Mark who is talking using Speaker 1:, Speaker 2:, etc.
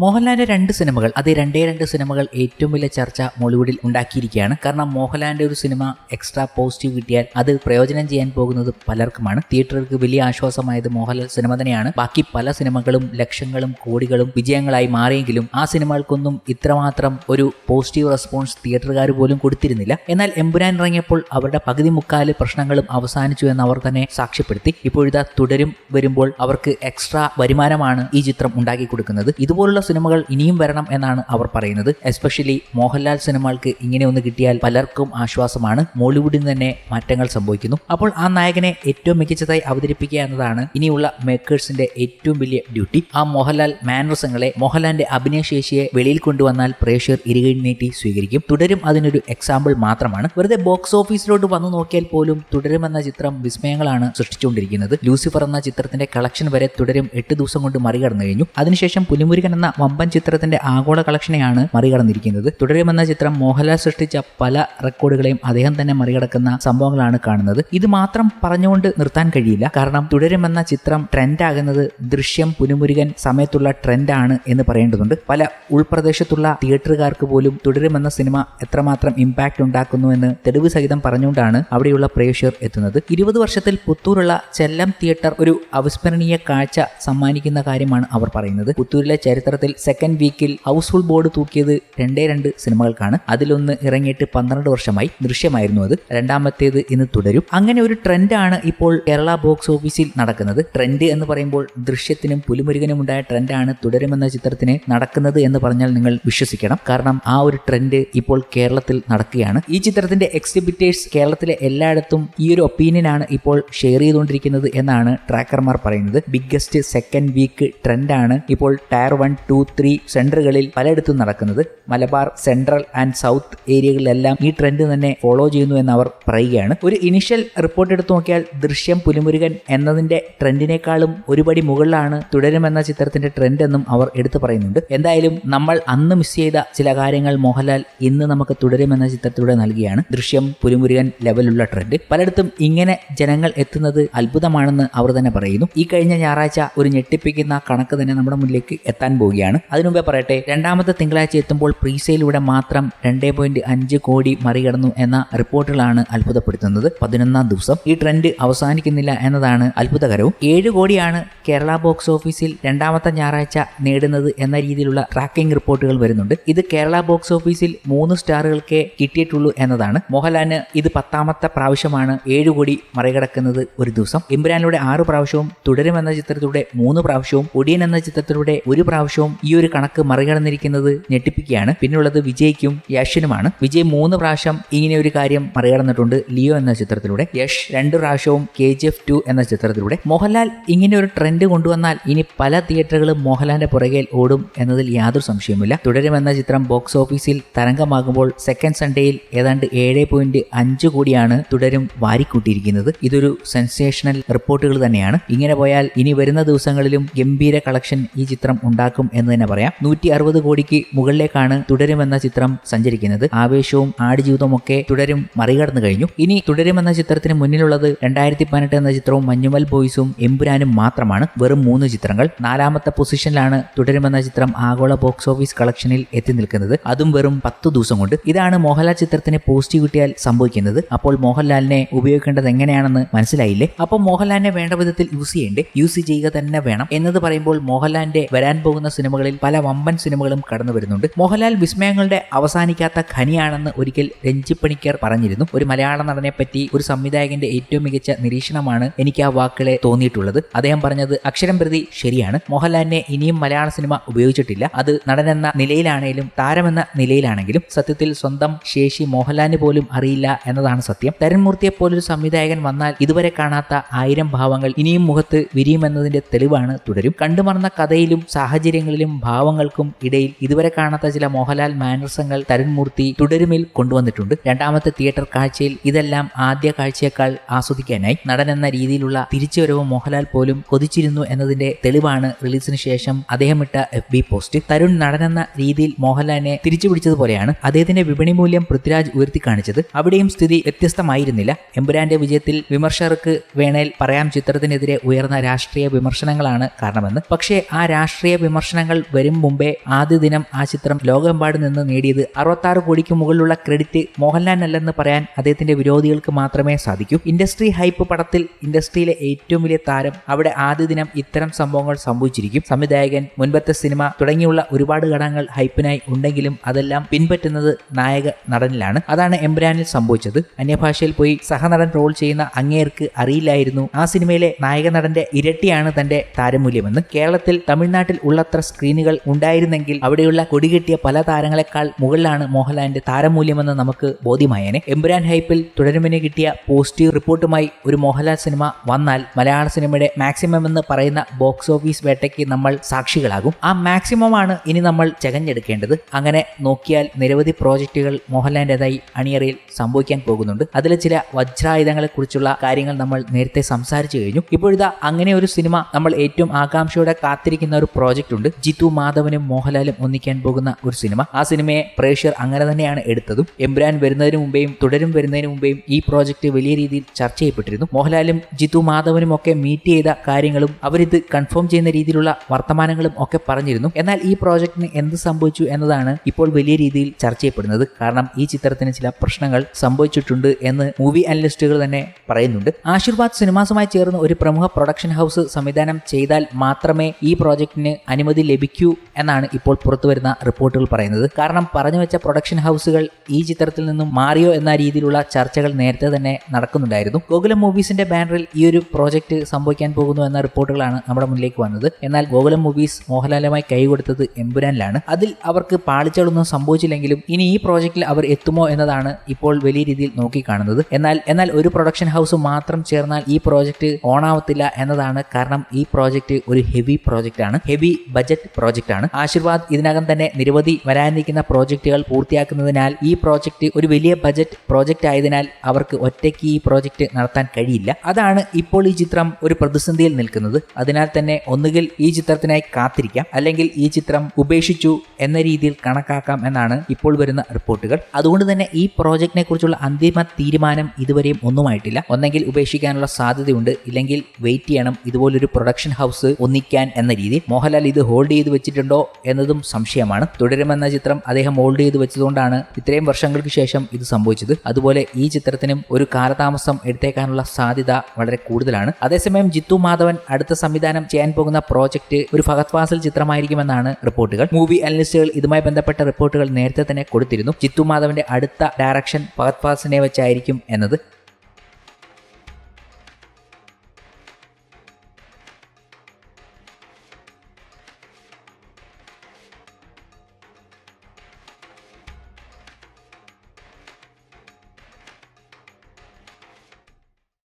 Speaker 1: മോഹൻലാലിന്റെ രണ്ട് സിനിമകൾ അത് രണ്ടേ രണ്ട് സിനിമകൾ ഏറ്റവും വലിയ ചർച്ച മോളിവുഡിൽ ഉണ്ടാക്കിയിരിക്കുകയാണ്. കാരണം മോഹൻലാലിന്റെ ഒരു സിനിമ എക്സ്ട്രാ പോസിറ്റീവ് കിട്ടിയാൽ അത് പ്രയോജനം ചെയ്യാൻ പോകുന്നത് പലർക്കുമാണ്. തിയേറ്ററുകൾക്ക് വലിയ ആശ്വാസമായത് മോഹൻലാൽ സിനിമ തന്നെയാണ്. ബാക്കി പല സിനിമകളും ലക്ഷങ്ങളും കോടികളും വിജയങ്ങളായി മാറിയെങ്കിലും ആ സിനിമകൾക്കൊന്നും ഇത്രമാത്രം ഒരു പോസിറ്റീവ് റെസ്പോൺസ് തിയേറ്ററുകാർ പോലും കൊടുത്തിരുന്നില്ല. എന്നാൽ എമ്പുരാൻ ഇറങ്ങിയപ്പോൾ അവരുടെ പകുതി മുക്കാൽ പ്രശ്നങ്ങളും അവസാനിച്ചു എന്ന് അവർ തന്നെ സാക്ഷ്യപ്പെടുത്തി. ഇപ്പോഴിതാ തുടരും വരുമ്പോൾ അവർക്ക് എക്സ്ട്രാ വരുമാനമാണ് ഈ ചിത്രം ഉണ്ടാക്കി കൊടുക്കുന്നത്. ഇതുപോലുള്ള സിനിമകൾ ഇനിയും വരണം എന്നാണ് അവർ പറയുന്നത്. എസ്പെഷ്യലി മോഹൻലാൽ സിനിമകൾക്ക് ഇങ്ങനെ ഒന്ന് കിട്ടിയാൽ പലർക്കും ആശ്വാസമാണ്. മോളിവുഡിൽ തന്നെ മാറ്റങ്ങൾ സംഭവിക്കുന്നു. അപ്പോൾ ആ നായകനെ ഏറ്റവും മികച്ചതായി അവതരിപ്പിക്കുക എന്നതാണ് ഇനിയുള്ള മേക്കേഴ്സിന്റെ ഏറ്റവും വലിയ ഡ്യൂട്ടി ആ മോഹൻലാൽ മാനറസങ്ങളെ മോഹൻലാലിന്റെ അഭിനയശേഷിയെ വെളിയിൽ കൊണ്ടുവന്നാൽ പ്രേക്ഷകർ ഇരുകൈ നീട്ടി സ്വീകരിക്കും. തുടരും അതിനൊരു എക്സാമ്പിൾ മാത്രമാണ്. വെറുതെ ബോക്സ് ഓഫീസിലോട്ട് വന്നു നോക്കിയാൽ പോലും തുടരും എന്ന ചിത്രം വിസ്മയങ്ങളാണ് സൃഷ്ടിച്ചുകൊണ്ടിരിക്കുന്നത്. ലൂസിഫർ എന്ന ചിത്രത്തിന്റെ കളക്ഷൻ വരെ തുടരും എട്ട് ദിവസം കൊണ്ട് മറികടന്നു കഴിഞ്ഞു അതിനുശേഷം പുലിമുരുകൻ എന്ന വമ്പൻ ചിത്രത്തിന്റെ ആഗോള കളക്ഷനെയാണ് മറികടന്നിരിക്കുന്നത്. തുടരുമെന്ന ചിത്രം മോഹൻലാൽ സൃഷ്ടിച്ച പല റെക്കോർഡുകളെയും അദ്ദേഹം തന്നെ മറികടക്കുന്ന സംഭവങ്ങളാണ് കാണുന്നത്. ഇത് മാത്രം പറഞ്ഞുകൊണ്ട് നിർത്താൻ കഴിയില്ല. കാരണം തുടരുമെന്ന ചിത്രം ട്രെൻഡ് ആകുന്നത് ദൃശ്യം പുനുമുരുകൻ സമയത്തുള്ള ട്രെൻഡാണ് എന്ന് പറയേണ്ടതുണ്ട്. പല ഉൾപ്രദേശത്തുള്ള തിയേറ്ററുകാർക്ക് പോലും തുടരുമെന്ന സിനിമ എത്രമാത്രം ഇമ്പാക്റ്റ് ഉണ്ടാക്കുന്നു എന്ന് തെളിവ് സഹിതം പറഞ്ഞുകൊണ്ടാണ് അവിടെയുള്ള പ്രേക്ഷകർ എത്തുന്നത്. ഇരുപത് വർഷത്തിൽ പുത്തൂരുള്ള ചെല്ലം തിയേറ്റർ ഒരു അവിസ്മരണീയ കാഴ്ച സമ്മാനിക്കുന്ന കാര്യമാണ് അവർ പറയുന്നത്. പുത്തൂരിലെ ചരിത്രത്തിൽ സെക്കൻഡ് വീക്കിൽ ഹൗസ്ഫുൾ ബോർഡ് തൂക്കിയത് രണ്ടേ രണ്ട് സിനിമകൾക്കാണ്. അതിലൊന്ന് ഇറങ്ങിയിട്ട് പന്ത്രണ്ട് വർഷമായി ദൃശ്യമായിരുന്നു അത്. രണ്ടാമത്തേത് ഇന്ന് തുടരും. അങ്ങനെ ഒരു ട്രെൻഡാണ് ഇപ്പോൾ കേരള ബോക്സ് ഓഫീസിൽ നടക്കുന്നത്. ട്രെൻഡ് എന്ന് പറയുമ്പോൾ ദൃശ്യത്തിനും പുലിമുരുകനും ഉണ്ടായ ട്രെൻഡാണ് തുടരുമെന്ന ചിത്രത്തിന് നടക്കുന്നത് എന്ന് പറഞ്ഞാൽ നിങ്ങൾ വിശ്വസിക്കണം. കാരണം ആ ഒരു ട്രെൻഡ് ഇപ്പോൾ കേരളത്തിൽ നടക്കുകയാണ്. ഈ ചിത്രത്തിന്റെ എക്സിബിറ്റേഴ്സ് കേരളത്തിലെ എല്ലായിടത്തും ഈ ഒരു ഒപ്പീനിയൻ ആണ് ഇപ്പോൾ ഷെയർ ചെയ്തുകൊണ്ടിരിക്കുന്നത് എന്നാണ് ട്രാക്കർമാർ പറയുന്നത്. ബിഗ്ഗസ്റ്റ് സെക്കൻഡ് വീക്ക് ട്രെൻഡാണ് ഇപ്പോൾ ടയർ വൺ ടു ത്രീ സെന്ററുകളിൽ പലയിടത്തും നടക്കുന്നത്. മലബാർ സെൻട്രൽ ആൻഡ് സൗത്ത് ഏരിയകളിലെല്ലാം ഈ ട്രെൻഡ് തന്നെ ഫോളോ ചെയ്യുന്നു എന്ന് അവർ പറയുകയാണ്. ഒരു ഇനിഷ്യൽ റിപ്പോർട്ട് എടുത്തു നോക്കിയാൽ ദൃശ്യം പുലിമുരുകൻ എന്നതിന്റെ ട്രെൻഡിനേക്കാളും ഒരുപടി മുകളിലാണ് തുടരുമെന്ന ചിത്രത്തിന്റെ ട്രെൻഡ് എന്നും അവർ എടുത്തു പറയുന്നുണ്ട്. എന്തായാലും നമ്മൾ അന്ന് മിസ് ചെയ്ത ചില കാര്യങ്ങൾ മോഹൻലാൽ ഇന്ന് നമുക്ക് തുടരുമെന്ന ചിത്രത്തിലൂടെ നൽകിയാണ്. ദൃശ്യം പുലിമുരുകൻ ലെവലുള്ള ട്രെൻഡ് പലയിടത്തും ഇങ്ങനെ ജനങ്ങൾ എത്തുന്നത് അത്ഭുതമാണെന്ന് അവർ തന്നെ പറയുന്നു. ഈ കഴിഞ്ഞ ഞായറാഴ്ച ഒരു ഞെട്ടിപ്പിക്കുന്ന കണക്ക് തന്നെ നമ്മുടെ മുന്നിലേക്ക് എത്താൻ പോവുകയാണ് അതിനുമുമ്പേ പറയട്ടെ രണ്ടാമത്തെ തിങ്കളാഴ്ച എത്തുമ്പോൾ പ്രീസെയിലൂടെ മാത്രം രണ്ടേ പോയിന്റ് അഞ്ച് കോടി മറികടന്നു എന്ന റിപ്പോർട്ടുകളാണ് അത്ഭുതപ്പെടുത്തുന്നത്. പതിനൊന്നാം ദിവസം. ഈ ട്രെൻഡ് അവസാനിക്കുന്നില്ല എന്നതാണ് അത്ഭുതകരവും. ഏഴ് കോടിയാണ് കേരള ബോക്സ് ഓഫീസിൽ രണ്ടാമത്തെ ഞായറാഴ്ച നേടുന്നത് എന്ന രീതിയിലുള്ള ട്രാക്കിംഗ് റിപ്പോർട്ടുകൾ വരുന്നുണ്ട്. ഇത് കേരള ബോക്സ് ഓഫീസിൽ മൂന്ന് സ്റ്റാറുകൾക്കേ കിട്ടിയിട്ടുള്ളൂ എന്നതാണ്. മോഹൻലാലിന് ഇത് പത്താമത്തെ പ്രാവശ്യമാണ് ഏഴ് കോടി മറികടക്കുന്നത് ഒരു ദിവസം. ഇമ്രാനിലൂടെ ആറ് പ്രാവശ്യവും തുടരുമെന്ന ചിത്രത്തിലൂടെ മൂന്ന് പ്രാവശ്യവും ഒടിയൻ എന്ന ചിത്രത്തിലൂടെ ഒരു പ്രാവശ്യവും ഈ ഒരു കണക്ക് മറികടന്നിരിക്കുന്നത് ഞെട്ടിപ്പിക്കുകയാണ്. പിന്നുള്ളത് വിജയ്ക്കും യഷിനുമാണ് വിജയ് മൂന്ന് പ്രാവശ്യം ഇങ്ങനെ ഒരു കാര്യം മറികടന്നിട്ടുണ്ട്. ലിയോ എന്ന ചിത്രത്തിലൂടെ യഷ് രണ്ട് പ്രാവശ്യവും കെ ജി എഫ് ടു എന്ന ചിത്രത്തിലൂടെ. മോഹൻലാൽ ഇങ്ങനെ ഒരു ട്രെൻഡ് കൊണ്ടുവന്നാൽ ഇനി പല തിയേറ്ററുകളും മോഹൻലാലിന്റെ പുറകെ ഓടും എന്നതിൽ യാതൊരു സംശയവുമില്ല. തുടരുമെന്ന ചിത്രം ബോക്സ് ഓഫീസിൽ തരംഗമാകുമ്പോൾ സെക്കൻഡ് സൺഡേയിൽ ഏതാണ്ട് ഏഴ് പോയിന്റ് അഞ്ച് കോടിയാണ് തുടരും വാരിക്കൂട്ടിയിരിക്കുന്നത്. ഇതൊരു സെൻസേഷണൽ റിപ്പോർട്ടുകൾ തന്നെയാണ്. ഇങ്ങനെ പോയാൽ ഇനി വരുന്ന ദിവസങ്ങളിലും ഗംഭീര കളക്ഷൻ ഈ ചിത്രം ഉണ്ടാക്കും എന്ന് തന്നെ പറയാം. നൂറ്റി അറുപത് കോടിക്ക് മുകളിലേക്കാണ് തുടരുമെന്ന ചിത്രം സഞ്ചരിക്കുന്നത്. ആവേശവും ആടുജീവിതവും ഒക്കെ തുടരും മറികടന്നു കഴിഞ്ഞു. ഇനി തുടരുമെന്ന ചിത്രത്തിന് മുന്നിലുള്ളത് രണ്ടായിരത്തി പതിനെട്ട് എന്ന ചിത്രവും മഞ്ഞുമൽ ബോയ്സും എമ്പുരാനും മാത്രമാണ്. വെറും മൂന്ന് ചിത്രങ്ങൾ. നാലാമത്തെ പൊസിഷനിലാണ് തുടരുമെന്ന ചിത്രം ആഗോള ബോക്സ് ഓഫീസ് കളക്ഷനിൽ എത്തി നിൽക്കുന്നത്. അതും വെറും പത്ത് ദിവസം കൊണ്ട്. ഇതാണ് മോഹൻലാൽ ചിത്രത്തിന് പോസിറ്റീവ് കിട്ടിയാൽ സംഭവിക്കുന്നത്. അപ്പോൾ മോഹൻലാലിനെ ഉപയോഗിക്കേണ്ടത് എങ്ങനെയാണെന്ന് മനസ്സിലായില്ലേ? അപ്പോൾ മോഹൻലാലിനെ വേണ്ട വിധത്തിൽ യൂസ് ചെയ്യേണ്ടേ? യൂസ് ചെയ്യുക തന്നെ വേണം. എന്നത് പറയുമ്പോൾ മോഹൻലാലിന്റെ വരാൻ പോകുന്ന സിനിമകളിൽ പല വമ്പൻ സിനിമകളും കടന്നു വരുന്നുണ്ട്. മോഹൻലാൽ വിസ്മയങ്ങളുടെ അവസാനിക്കാത്ത ഖനിയാണെന്ന് ഒരിക്കൽ രഞ്ജിപ്പണിക്കർ പറഞ്ഞിരുന്നു. ഒരു മലയാള നടനെ പറ്റി ഒരു സംവിധായകന്റെ ഏറ്റവും മികച്ച നിരീക്ഷണമാണ് എനിക്ക് ആ വാക്കുകളെ തോന്നിയിട്ടുള്ളത്. അദ്ദേഹം പറഞ്ഞത് അക്ഷരം പ്രതി ശരിയാണ്. മോഹൻലാലിനെ ഇനിയും മലയാള സിനിമ ഉപയോഗിച്ചിട്ടില്ല. അത് നടനെന്ന നിലയിലാണെങ്കിലും താരമെന്ന നിലയിലാണെങ്കിലും സത്യത്തിൽ സ്വന്തം ശേഷി മോഹൻലാലിന് പോലും അറിയില്ല എന്നതാണ് സത്യം. തരൺമൂർത്തിയെ പോലൊരു സംവിധായകൻ വന്നാൽ ഇതുവരെ കാണാത്ത ആയിരം ഭാവങ്ങൾ ഇനിയും മുഖത്ത് വിരിയുമെന്നതിന്റെ തെളിവാണ് തുടരും. കണ്ടുമറന്ന കഥയിലും സാഹചര്യങ്ങളിലും ഭാവങ്ങൾക്കും ഇടയിൽ ഇതുവരെ കാണാത്ത ചില മോഹൻലാൽ മാനർസങ്ങൾ തരുൺമൂർത്തി തുടരുമിൽ കൊണ്ടുവന്നിട്ടുണ്ട്. രണ്ടാമത്തെ തിയേറ്റർ കാഴ്ചയിൽ ഇതെല്ലാം ആദ്യ കാഴ്ചയേക്കാൾ ആസ്വദിക്കാനായി നടൻ എന്ന രീതിയിലുള്ള തിരിച്ചുവരവ് മോഹൻലാൽ പോലും കൊതിച്ചിരുന്നു എന്നതിന്റെ തെളിവാണ് റിലീസിന് ശേഷം അദ്ദേഹം ഇട്ട എഫ് ബി പോസ്റ്റ്. തരുൺ നടനെന്ന രീതിയിൽ മോഹൻലാലിനെ തിരിച്ചുപിടിച്ചതുപോലെയാണ് അദ്ദേഹത്തിന്റെ വിപണി മൂല്യം പൃഥ്വിരാജ് ഉയർത്തി കാണിച്ചത്. അവിടെയും സ്ഥിതി വ്യത്യസ്തമായിരുന്നില്ല. എമ്പുരാന്റെ വിജയത്തിൽ വിമർശകർക്ക് വേണേൽ പറയാം ചിത്രത്തിനെതിരെ ഉയർന്ന രാഷ്ട്രീയ വിമർശനങ്ങളാണ് കാരണമെന്ന്. പക്ഷേ ആ രാഷ്ട്രീയ വിമർശനങ്ങൾ വർഷങ്ങൾ വരും മുമ്പേ ആദ്യ ദിനം ആ ചിത്രം ലോകമെമ്പാട് നിന്ന് നേടിയത് അറുപത്താറ് കോടിക്ക് മുകളിലുള്ള ക്രെഡിറ്റ് മോഹൻലാലിനല്ലെന്ന് പറയാൻ അദ്ദേഹത്തിന്റെ വിരോധികൾക്ക് മാത്രമേ സാധിക്കൂ. ഇൻഡസ്ട്രി ഹൈപ്പ് പടത്തിൽ ഇൻഡസ്ട്രിയിലെ ഏറ്റവും വലിയ താരം അവിടെ ആദ്യ ദിനം ഇത്തരം സംഭവങ്ങൾ സംഭവിച്ചിരിക്കും. സംവിധായകൻ മുൻപത്തെ സിനിമ തുടങ്ങിയുള്ള ഒരുപാട് ഘടകങ്ങൾ ഹൈപ്പിനായി ഉണ്ടെങ്കിലും അതെല്ലാം പിൻപറ്റുന്നത് നായക നടനിലാണ്. അതാണ് എംബ്രാനിൽ സംഭവിച്ചത്. അന്യഭാഷയിൽ പോയി സഹനടൻ റോൾ ചെയ്യുന്ന അങ്ങേർക്ക് അറിയില്ലായിരുന്നു. ആ സിനിമയിലെ നായക നടന്റെ ഇരട്ടിയാണ് തന്റെ താരമൂല്യമെന്ന്. കേരളത്തിൽ തമിഴ്നാട്ടിൽ ഉള്ളത്ര സ്ക്രീനുകൾ ഉണ്ടായിരുന്നെങ്കിൽ അവിടെയുള്ള കൊടികെട്ടിയ പല താരങ്ങളെക്കാൾ മുകളിലാണ് മോഹൻലാലിന്റെ താരമൂല്യമെന്ന് നമുക്ക് ബോധ്യമായേനെ. എംബ്രാൻ ഹൈപ്പിൽ തുടരുമെന്ന് കിട്ടിയ പോസിറ്റീവ് റിപ്പോർട്ടുമായി ഒരു മോഹൻലാൽ സിനിമ വന്നാൽ മലയാള സിനിമയുടെ മാക്സിമം എന്ന് പറയുന്ന ബോക്സ് ഓഫീസ് വേട്ടയ്ക്ക് നമ്മൾ സാക്ഷികളാകും. ആ മാക്സിമം ആണ് ഇനി നമ്മൾ ചകഞ്ഞെടുക്കേണ്ടത്. അങ്ങനെ നോക്കിയാൽ നിരവധി പ്രോജക്റ്റുകൾ മോഹൻലാലിന്റെതായി അണിയറയിൽ സംഭവിക്കാൻ പോകുന്നുണ്ട്. അതിലെ ചില വജ്രായുധങ്ങളെ കുറിച്ചുള്ള കാര്യങ്ങൾ നമ്മൾ നേരത്തെ സംസാരിച്ചു കഴിഞ്ഞു. ഇപ്പോഴിതാ അങ്ങനെ ഒരു സിനിമ നമ്മൾ ഏറ്റവും ആകാംക്ഷയോടെ കാത്തിരിക്കുന്ന ഒരു പ്രോജക്റ്റ് ഉണ്ട്. ജിത്തു മാധവനും മോഹൻലാലും ഒന്നിക്കാൻ പോകുന്ന ഒരു സിനിമ. ആ സിനിമയെ പ്രേക്ഷകർ അങ്ങനെ തന്നെയാണ് എടുത്തതും. എംബ്രാൻ വരുന്നതിന് മുമ്പേയും തുടരും വരുന്നതിന് മുമ്പേയും ഈ പ്രോജക്റ്റ് വലിയ രീതിയിൽ ചർച്ച ചെയ്യപ്പെട്ടിരുന്നു. മോഹൻലാലും ജിത്തു മാധവനും ഒക്കെ മീറ്റ് ചെയ്ത കാര്യങ്ങളും അവരിത് കൺഫേം ചെയ്യുന്ന രീതിയിലുള്ള വർത്തമാനങ്ങളും ഒക്കെ പറഞ്ഞിരുന്നു. എന്നാൽ ഈ പ്രോജക്റ്റിന് എന്ത് സംഭവിച്ചു എന്നതാണ് ഇപ്പോൾ വലിയ രീതിയിൽ ചർച്ച ചെയ്യപ്പെടുന്നത്. കാരണം ഈ ചിത്രത്തിന് ചില പ്രശ്നങ്ങൾ സംഭവിച്ചിട്ടുണ്ട് എന്ന് മൂവി അനലിസ്റ്റുകൾ തന്നെ പറയുന്നുണ്ട്. ആശീർവാദ് സിനിമാസുമായി ചേർന്ന് ഒരു പ്രമുഖ പ്രൊഡക്ഷൻ ഹൗസ് സംവിധാനം ചെയ്താൽ മാത്രമേ ഈ പ്രോജക്റ്റിന് അനുമതി ലഭിക്കൂ എന്നാണ് ഇപ്പോൾ പുറത്തു വരുന്ന റിപ്പോർട്ടുകൾ പറയുന്നത്. കാരണം പറഞ്ഞു വെച്ച പ്രൊഡക്ഷൻ ഹൗസുകൾ ഈ ചിത്രത്തിൽ നിന്നും മാറിയോ എന്ന രീതിയിലുള്ള ചർച്ചകൾ നേരത്തെ തന്നെ നടക്കുന്നുണ്ടായിരുന്നു. ഗോകുലം മൂവീസിന്റെ ബാനറിൽ ഈ ഒരു പ്രോജക്റ്റ് സംഭവിക്കാൻ പോകുന്നു എന്ന റിപ്പോർട്ടുകളാണ് നമ്മുടെ മുന്നിലേക്ക് വന്നത്. എന്നാൽ ഗോകുലം മൂവീസ് മോഹൻലാലുമായി കൈകൊടുത്തത് എമ്പുരാനിലാണ്. അതിൽ അവർക്ക് പാളിച്ചകളൊന്നും സംഭവിച്ചില്ലെങ്കിലും ഇനി ഈ പ്രോജക്റ്റിൽ അവർ എത്തുമോ എന്നതാണ് ഇപ്പോൾ വലിയ രീതിയിൽ നോക്കിക്കാണുന്നത്. എന്നാൽ എന്നാൽ ഒരു പ്രൊഡക്ഷൻ ഹൗസ് മാത്രം ചേർന്നാൽ ഈ പ്രോജക്റ്റ് ഓണാവത്തില്ല എന്നതാണ് കാരണം ഈ പ്രോജക്റ്റ് ഒരു ഹെവി പ്രോജക്റ്റ് ആണ് ഹെവി ബജറ്റ് പ്രോജക്റ്റ് ആണ് ആശീർവാദ് ഇതിനകം തന്നെ നിരവധി വരാനിരിക്കുന്ന പ്രോജക്റ്റുകൾ പൂർത്തിയാക്കുന്നതിനാൽ ഈ പ്രോജക്റ്റ് ഒരു വലിയ ബജറ്റ് പ്രോജക്റ്റ് ആയതിനാൽ അവർക്ക് ഒറ്റയ്ക്ക് ഈ പ്രോജക്റ്റ് നടത്താൻ കഴിയില്ല. അതാണ് ഇപ്പോൾ ഈ ചിത്രം ഒരു പ്രതിസന്ധിയിൽ നിൽക്കുന്നത്. അതിനാൽ തന്നെ ഒന്നുകിൽ ഈ ചിത്രത്തിനായി കാത്തിരിക്കാം അല്ലെങ്കിൽ ഈ ചിത്രം ഉപേക്ഷിച്ചു എന്ന രീതിയിൽ കണക്കാക്കാം എന്നാണ് ഇപ്പോൾ വരുന്ന റിപ്പോർട്ടുകൾ. അതുകൊണ്ട് തന്നെ ഈ പ്രോജക്റ്റിനെ കുറിച്ചുള്ള അന്തിമ തീരുമാനം ഇതുവരെയും ഒന്നുമായിട്ടില്ല. ഒന്നെങ്കിൽ ഉപേക്ഷിക്കാനുള്ള സാധ്യതയുണ്ട്. ഇല്ലെങ്കിൽ വെയിറ്റ് ചെയ്യണം. ഇതുപോലൊരു പ്രൊഡക്ഷൻ ഹൗസ് ഒന്നിക്കാൻ എന്ന രീതി. മോഹൻലാൽ ഇത് ഹോൾഡ് ചെയ്ത് വെച്ചിട്ടുണ്ടോ എന്നതും സംശയമാണ്. തുടരുമെന്ന ചിത്രം അദ്ദേഹം ഹോൾഡ് ചെയ്ത് വെച്ചതുകൊണ്ടാണ് ഇത്രയും വർഷങ്ങൾക്ക് ശേഷം ഇത് സംഭവിച്ചത്. അതുപോലെ ഈ ചിത്രത്തിനും ഒരു കാലതാമസം എടുത്തേക്കാനുള്ള സാധ്യത വളരെ കൂടുതലാണ്. അതേസമയം ജിത്തു മാധവൻ അടുത്ത സംവിധാനം ചെയ്യാൻ പോകുന്ന പ്രോജക്റ്റ് ഒരു ഫഹദ് ചിത്രമായിരിക്കുമെന്നാണ് റിപ്പോർട്ടുകൾ. മൂവി അനലിസ്റ്റുകൾ ഇതുമായി ബന്ധപ്പെട്ട റിപ്പോർട്ടുകൾ നേരത്തെ തന്നെ കൊടുത്തിരുന്നു. ജിത്തു മാധവന്റെ അടുത്ത ഡയറക്ഷൻ ഫഹദ് ഫാസിനെ വെച്ചായിരിക്കും എന്നത്.